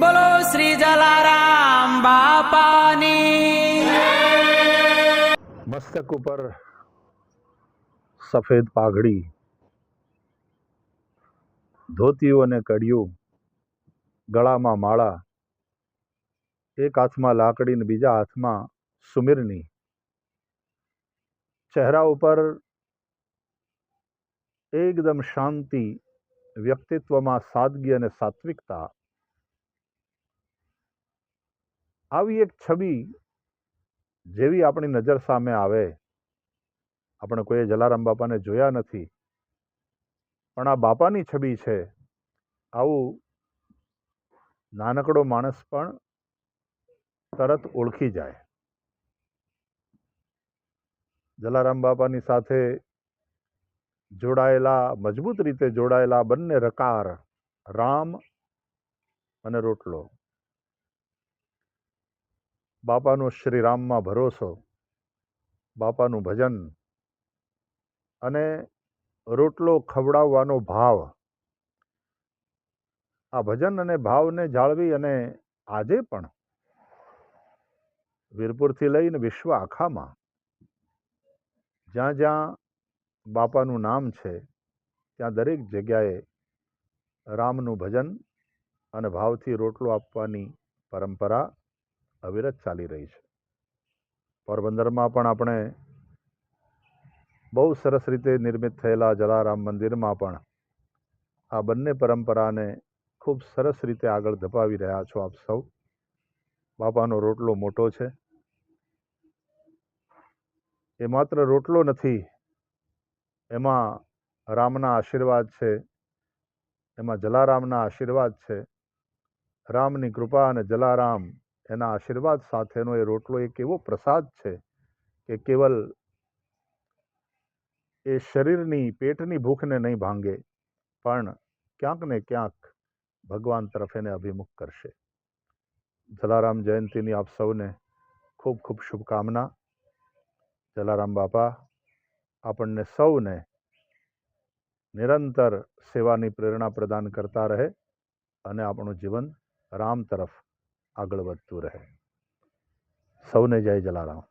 બોલો શ્રી જલારામ બાપાની. મસ્તક ઉપર સફેદ પાઘડી ધોતિયું અને કડિયું, ગળામાં માળા, એક હાથમાં લાકડી ને બીજા હાથમાં સુમિરની. ચહેરા ઉપર એકદમ શાંતિ, વ્યક્તિત્વમાં સાદગી અને સાત્વિકતા આવી એક છબી જેવી આપણી નજર સામે આવે, આપણે કોઈએ જલારામ બાપાને જોયા નથી, પણ આ બાપાની છબી છે. આવું નાનકડો માણસ પણ તરત ઓળખી જાય. જલારામ બાપાની સાથે જોડાયેલા, મજબૂત રીતે જોડાયેલા બંને રકાર, રામ અને રોટલો. બાપાનો શ્રીરામમાં ભરોસો, બાપાનું ભજન અને રોટલો ખવડાવવાનો ભાવ. આ ભજન અને ભાવને જાળવી અને આજે પણ વીરપુરથી લઈને વિશ્વ આખામાં જ્યાં જ્યાં બાપાનું નામ છે, ત્યાં દરેક જગ્યાએ રામનું ભજન અને ભાવથી રોટલો આપવાની પરંપરા અવિરત ચાલી રહી છે. પોરબંદરમાં પણ આપણે બહુ સરસ રીતે નિર્મિત થયેલા જલારામ મંદિરમાં પણ આ બંને પરંપરાને ખૂબ સરસ રીતે આગળ ધપાવી રહ્યા છો આપ સૌ. બાપાનો રોટલો મોટો છે. એ માત્ર રોટલો નથી, એમાં રામના આશીર્વાદ છે, એમાં જલારામના આશીર્વાદ છે. રામની કૃપા અને જલારામ એના આશીર્વાદ સાથેનો એ રોટલો એક એવો પ્રસાદ છે કે કેવલ એ શરીરની પેટની ભૂખને નહીં ભાંગે, પણ ક્યાંક ને ક્યાંક ભગવાન તરફ એને અભિમુખ કરશે. જલારામ જયંતીની આપ સૌને ખૂબ ખૂબ શુભકામના. જલારામ બાપા, આપણને સૌને નિરંતર સેવાની પ્રેરણા પ્રદાન કરતા રહે અને આપણું જીવન રામ તરફ આગળ વધતું રહે. સૌને જય જલારામ.